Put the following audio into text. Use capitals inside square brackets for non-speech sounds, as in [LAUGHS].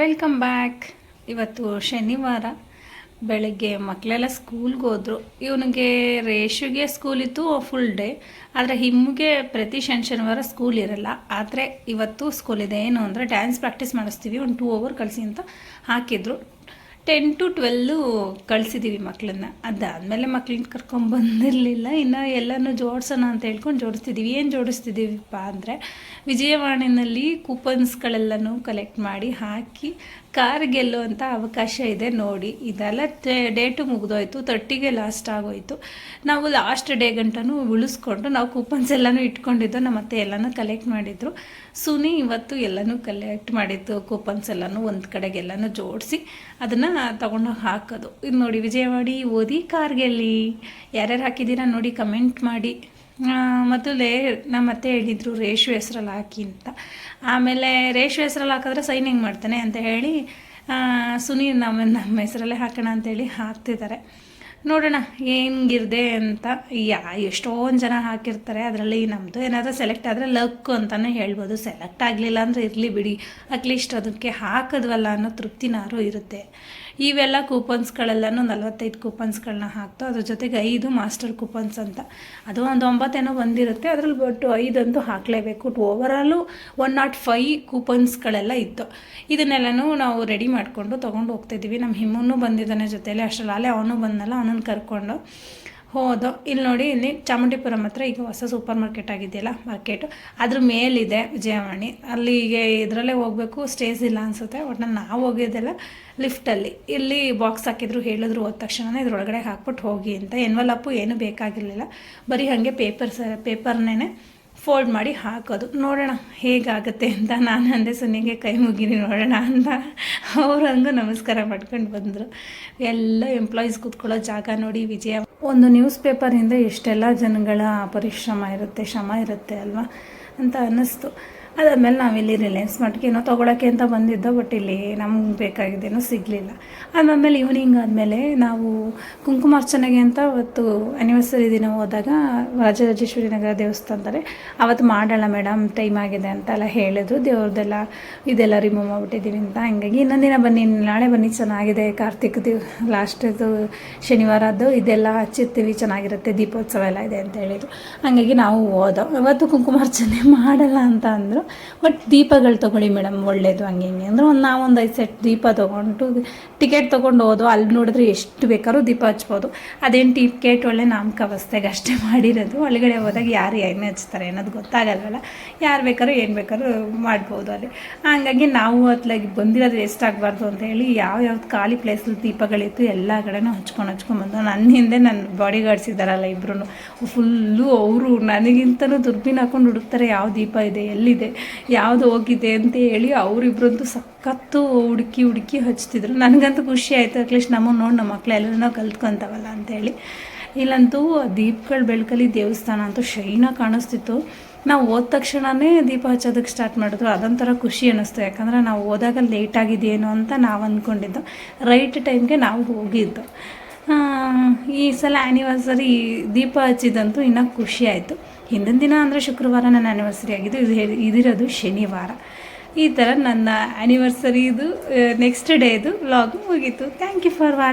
Welcome back ಇವತ್ತು ಶನಿವಾರ. ಬೆಳಗ್ಗೆ ಮಕ್ಕಳೆಲ್ಲ ಸ್ಕೂಲ್ಗೆ ಹೋದರು. ಇವನಿಗೆ ರೇಷುಗೆ ಸ್ಕೂಲ್ ಇತ್ತು ಫುಲ್ ಡೇ ಆದರೆ ಹಿಮ್ಗೆ ಪ್ರತಿ ಶನಿ ಶನಿವಾರ ಸ್ಕೂಲ್ ಇರಲ್ಲ. ಆದರೆ ಇವತ್ತು ಸ್ಕೂಲ್ ಇದೆ. ಏನು ಅಂದರೆ ಡ್ಯಾನ್ಸ್ ಪ್ರಾಕ್ಟೀಸ್ ಮಾಡಿಸ್ತೀವಿ. ಒಂದು ಟೂ ಅವರ್ ಕಳಿಸಿ ಅಂತ ಹಾಕಿದ್ರು. ಟೆನ್ ಟು ಟ್ವೆಲ್ಲು ಕಳಿಸಿದ್ದೀವಿ ಮಕ್ಕಳನ್ನ ಅದಾದಮೇಲೆ ಮಕ್ಳನ್ನ ಕರ್ಕೊಂಡು ಬಂದಿರಲಿಲ್ಲ. ಇನ್ನು ಎಲ್ಲನೂ ಜೋಡಿಸೋಣ ಅಂತ ಹೇಳ್ಕೊಂಡು ಜೋಡಿಸ್ತಿದ್ದೀವಿ ಏನು ಜೋಡಿಸ್ತಿದ್ದೀವಿಪ್ಪ ಅಂದರೆ ವಿಜಯವಾಣಿನಲ್ಲಿ ಕೂಪನ್ಸ್ಗಳೆಲ್ಲನೂ ಕಲೆಕ್ಟ್ ಮಾಡಿ ಹಾಕಿ ಕಾರ್ ಗೆಲ್ಲುವಂಥ ಅವಕಾಶ ಇದೆ ನೋಡಿ. ಇದೆಲ್ಲ ಡೇಟು ಮುಗಿದೋಯ್ತು. ತರ್ಟಿಗೆ ಲಾಸ್ಟ್ ಆಗೋಯ್ತು. ನಾವು ಲಾಸ್ಟ್ ಡೇ ಗಂಟನೂ ಉಳಿಸ್ಕೊಂಡು ನಾವು ಕೂಪನ್ಸ್ ಎಲ್ಲನೂ ಇಟ್ಕೊಂಡಿದ್ದು ನಮ್ಮ ಅತ್ತೆ ಎಲ್ಲನೂ ಕಲೆಕ್ಟ್ ಮಾಡಿದ್ರು. ಸುನಿ ಇವತ್ತು ಎಲ್ಲನೂ ಕಲೆಕ್ಟ್ ಮಾಡಿದ್ದು ಕೂಪನ್ಸ್ ಎಲ್ಲನೂ ಒಂದು ಕಡೆಗೆಲ್ಲನೂ ಜೋಡಿಸಿ ಅದನ್ನು ತಗೊಂಡೋಗಿ ಹಾಕೋದು. ಇದು ನೋಡಿ ವಿಜಯವಾಡಿ ಓದಿ ಕಾರ್ಗೆಲ್ಲಿ. ಯಾರ್ಯಾರು ಹಾಕಿದ್ದೀರಾ ನೋಡಿ ಕಮೆಂಟ್ ಮಾಡಿ. ಮೊದಲೇ ನಮ್ಮ ಅತ್ತೆ ಹೇಳಿದರು ರೇಷು ಹೆಸ್ರಲ್ಲಿ ಹಾಕಿ ಅಂತ. ಆಮೇಲೆ ರೇಷು ಹೆಸ್ರಲ್ಲಿ ಹಾಕಿದ್ರೆ ಸೈನ್ ಹೆಂಗೆ ಮಾಡ್ತಾನೆ ಅಂತ ಹೇಳಿ ಸುನೀರ್ ನಮ್ಮ ನಮ್ಮ ಹೆಸರಲ್ಲೇ ಹಾಕೋಣ ಅಂತೇಳಿ ಹಾಕ್ತಿದ್ದಾರೆ. ನೋಡೋಣ ಹೆಂಗಿರ್ದೆ ಅಂತ. ಯಾ ಎಷ್ಟೊಂದು ಜನ ಹಾಕಿರ್ತಾರೆ, ಅದರಲ್ಲಿ ನಮ್ಮದು ಏನಾದರೂ ಸೆಲೆಕ್ಟ್ ಆದರೆ ಲಕ್ ಅಂತಲೇ ಹೇಳ್ಬೋದು. ಸೆಲೆಕ್ಟ್ ಆಗಲಿಲ್ಲ ಅಂದರೆ ಇರಲಿ ಬಿಡಿ. ಅಟ್ಲೀಸ್ಟ್ ಅದಕ್ಕೆ ಹಾಕಿದ್ವಲ್ಲ ಅನ್ನೋ ತೃಪ್ತಿನಾರು ಇರುತ್ತೆ. ಇವೆಲ್ಲ ಕೂಪನ್ಸ್ಗಳೆಲ್ಲನೂ ನಲವತ್ತೈದು ಕೂಪನ್ಸ್ಗಳನ್ನ ಹಾಕ್ತು. ಅದ್ರ ಜೊತೆಗೆ ಐದು ಮಾಸ್ಟರ್ ಕೂಪನ್ಸ್ ಅಂತ. ಅದು ಒಂದು ಒಂಬತ್ತೇನೋ ಬಂದಿರುತ್ತೆ ಅದರಲ್ಲಿ ಬಟ್ ಐದಂತೂ ಹಾಕಲೇಬೇಕು. ಓವರಾಲು ಒನ್ ನಾಟ್ ಫೈ ಕೂಪನ್ಸ್ಗಳೆಲ್ಲ ಇತ್ತು. ಇದನ್ನೆಲ್ಲನೂ ನಾವು ರೆಡಿ ಮಾಡಿಕೊಂಡು ತೊಗೊಂಡು ಹೋಗ್ತಿದ್ದೀವಿ ನಮ್ಮ ಹಿಮ್ಮನ್ನು ಬಂದಿದ್ದಾನೆ ಜೊತೆಯಲ್ಲಿ ಅಷ್ಟರಲ್ಲಿ ಅವನು ಬಂದಲ್ಲ ಅವನನ್ನು ಕರ್ಕೊಂಡು. ಹೋದೋ. ಇಲ್ಲಿ ನೋಡಿ, ಇಲ್ಲಿ ಚಾಮುಂಡಿಪುರಂ ಹತ್ರ ಈಗ ಹೊಸ ಸೂಪರ್ ಮಾರ್ಕೆಟ್ ಆಗಿದೆಯಲ್ಲ ಮಾರ್ಕೆಟು. ಅದ್ರ ಮೇಲಿದೆ ವಿಜಯವಾಣಿ. ಅಲ್ಲಿಗೆ ಇದರಲ್ಲೇ ಹೋಗಬೇಕು, ಸ್ಟೇಜ್ ಇಲ್ಲ ಅನಿಸುತ್ತೆ. ಒಟ್ನಲ್ಲಿ ನಾವು ಹೋಗಿದ್ದೆಲ್ಲ ಲಿಫ್ಟಲ್ಲಿ ಇಲ್ಲಿ ಬಾಕ್ಸ್ ಹಾಕಿದ್ರು, ಹೇಳಿದ್ರು, ಹೋದ ತಕ್ಷಣ ಇದ್ರೊಳಗಡೆ ಹಾಕ್ಬಿಟ್ಟು ಹೋಗಿ ಅಂತ. ಎನ್ವಲಪ್ಪು ಏನೂ ಬೇಕಾಗಿರಲಿಲ್ಲ. ಬರೀ ಹಾಗೆ ಪೇಪರ್ಸ್ ಪೇಪರ್ನೇ ಫೋಲ್ಡ್ ಮಾಡಿ ಹಾಕೋದು. ನೋಡೋಣ ಹೇಗಾಗುತ್ತೆ ಅಂತ ನಾನು ಅಂದೆ ಸುನಿಗೆ ಕೈ ಮುಗಿನಿ ನೋಡೋಣ ಅಂತ. ಅವರು ಹಂಗೂ ನಮಸ್ಕಾರ ಮಾಡ್ಕೊಂಡು ಬಂದರು. ಎಲ್ಲ ಎಂಪ್ಲಾಯೀಸ್ ಕೂತ್ಕೊಳ್ಳೋ ಜಾಗ ನೋಡಿ ವಿಜಯ. ಒಂದು ನ್ಯೂಸ್ ಪೇಪರಿಂದ ಎಷ್ಟೆಲ್ಲ ಜನಗಳ ಪರಿಶ್ರಮ ಇರುತ್ತೆ, ಶ್ರಮ ಇರುತ್ತೆ ಅಲ್ವಾ ಅಂತ ಅನ್ನಿಸ್ತು. ಅದಾದಮೇಲೆ ನಾವಿಲ್ಲಿ ರಿಲಯನ್ಸ್ ಮಟ್ಗೆ ಏನೋ ತೊಗೊಳಕ್ಕೆ ಅಂತ ಬಂದಿದ್ದೋ ಬಟ್ ಇಲ್ಲಿ ನಮ್ಗೆ ಬೇಕಾಗಿದ್ದೇನೋ ಸಿಗಲಿಲ್ಲ. ಅದಾದಮೇಲೆ ಈವ್ನಿಂಗ್ ಆದಮೇಲೆ ನಾವು ಕುಂಕುಮಾರ್ಚನೆಗೆ ಅಂತ ಅವತ್ತು ಆ್ಯನಿವರ್ಸರಿ ದಿನ ಹೋದಾಗ ರಾಜರಾಜೇಶ್ವರಿ ನಗರ ದೇವಸ್ಥಾನದಲ್ಲಿ ಅವತ್ತು ಮಾಡೋಣ ಮೇಡಮ್ ಟೈಮ್ ಆಗಿದೆ ಅಂತೆಲ್ಲ ಹೇಳಿದ್ರು. ದೇವ್ರದ್ದೆಲ್ಲ ಇದೆಲ್ಲ ರಿಮೂವ್ ಮಾಡಿಬಿಟ್ಟಿದ್ದೀವಿ ಅಂತ. ಹಂಗಾಗಿ ಇನ್ನೊಂದು ದಿನ ಬನ್ನಿ, ನಾಳೆ ಬನ್ನಿ, ಚೆನ್ನಾಗಿದೆ. ಕಾರ್ತಿಕ್ ದಿವ್ ಲಾಸ್ಟದು ಶನಿವಾರದ್ದು ಇದೆಲ್ಲ ಹಚ್ಚಿರ್ತೀವಿ, ಚೆನ್ನಾಗಿರುತ್ತೆ, ದೀಪೋತ್ಸವ ಎಲ್ಲ ಇದೆ ಅಂತ ಹೇಳಿದರು. ಹಂಗಾಗಿ ನಾವು ಹೋದೋ, ಅವತ್ತು ಕುಂಕುಮಾರ್ಚನೆ ಮಾಡಲ್ಲ ಅಂತ ಅಂದರು. ಬಟ್ ದೀಪಗಳು ತೊಗೊಳ್ಳಿ ಮೇಡಮ್ ಒಳ್ಳೇದು ಹಂಗೆ ಹಿಂಗೆ. ಅಂದ್ರೆ ಒಂದು ನಾವೊಂದು ಐದು ಸೆಟ್ ದೀಪ ತೊಗೊಂಡು ಟಿಕೆಟ್ ತೊಗೊಂಡು ಹೋದ್ವು. ಅಲ್ಲಿ ನೋಡಿದ್ರೆ ಎಷ್ಟು ಬೇಕಾದ್ರೂ ದೀಪ ಹಚ್ಬೋದು. ಅದೇನು ಟಿಕೆಟ್ ಒಳ್ಳೆ ನಾಮಕ ವಸ್ತೆಗೆ ಅಷ್ಟೇ [LAUGHS] ಮಾಡಿರೋದು. ಒಳಗಡೆ ಹೋದಾಗ ಯಾರು ಎಣ್ಣೆ ಹಚ್ತಾರೆ ಅನ್ನೋದು ಗೊತ್ತಾಗಲ್ವಲ್ಲ. ಯಾರು ಬೇಕಾದ್ರೂ ಏನು ಬೇಕಾದ್ರೂ ಮಾಡ್ಬೋದು ಅಲ್ಲಿ. ಹಾಗಾಗಿ ನಾವು ಅತ್ಲಾಗಿ ಬಂದಿರೋದು ವೇಸ್ಟ್ ಆಗಬಾರ್ದು ಅಂತ ಹೇಳಿ ಯಾವ ಯಾವ್ದು ಖಾಲಿ ಪ್ಲೇಸಲ್ಲಿ ದೀಪಗಳಿತ್ತು ಎಲ್ಲ ಕಡೆನೂ ಹಚ್ಕೊಂಡು ಹಚ್ಕೊಂಡ್ಬಂದು ನನ್ನ ಹಿಂದೆ ನನ್ನ ಬಾಡಿ ಗಾರ್ಡ್ಸ್ ಇದ್ದಾರಲ್ಲ ಇಬ್ಬರು ಫುಲ್ಲು ಅವರು ನನಗಿಂತಲೂ ದುರ್ಬೀನ್ ಹಾಕೊಂಡು ಹುಡುಕ್ತಾರೆ, ಯಾವ ದೀಪ ಇದೆ, ಎಲ್ಲಿದೆ? ಯಾವುದು ಹೋಗಿದೆ ಅಂತ ಹೇಳಿ ಅವರಿಬ್ರಂತೂ ಸಖತ್ತು ಹುಡುಕಿ ಹುಡುಕಿ ಹಚ್ತಿದ್ರು. ನನಗಂತೂ ಖುಷಿ ಆಯಿತು. ಅಟ್ಲೀಸ್ಟ್ ನಮ್ಮನ್ನು ನೋಡಿ ನಮ್ಮ ಮಕ್ಕಳೆಲ್ಲರೂ ನಾವು ಕಲ್ತ್ಕೊಂತವಲ್ಲ ಅಂತೇಳಿ ಇಲ್ಲಂತೂ ದೀಪಗಳು ಬೆಳಕಲ್ಲಿ ದೇವಸ್ಥಾನ ಅಂತೂ ಶೈನಾಗಿ ಕಾಣಿಸ್ತಿತ್ತು. ನಾವು ಹೋದ ತಕ್ಷಣವೇ ದೀಪ ಹಚ್ಚೋದಕ್ಕೆ ಸ್ಟಾರ್ಟ್ ಮಾಡಿದ್ರು. ಅದೊಂಥರ ಖುಷಿ ಅನ್ನಿಸ್ತು. ಯಾಕಂದರೆ ನಾವು ಹೋದಾಗ ಲೇಟ್ ಆಗಿದೆಯೇನೋ ಅಂತ ನಾವು ಅಂದ್ಕೊಂಡಿದ್ದು ರೈಟ್ ಟೈಮ್ಗೆ ನಾವು ಹೋಗಿದ್ದು. ಈ ಸಲ ಆ್ಯನಿವರ್ಸರಿ ದೀಪ ಹಚ್ಚಿದಂತೂ ಇನ್ನೂ ಖುಷಿ ಆಯಿತು. ಹಿಂದಿನ ದಿನ ಅಂದರೆ ಶುಕ್ರವಾರ ನನ್ನ ಆ್ಯನಿವರ್ಸರಿ ಆಗಿದ್ದು, ಇದು ಹೇಳಿ, ಇದಿರೋದು ಶನಿವಾರ. ಈ ಥರ ನನ್ನ ಆ್ಯನಿವರ್ಸರಿದು ನೆಕ್ಸ್ಟ್ ಡೇದು ವ್ಲಾಗ್ ಮುಗೀತು. Thank you for watch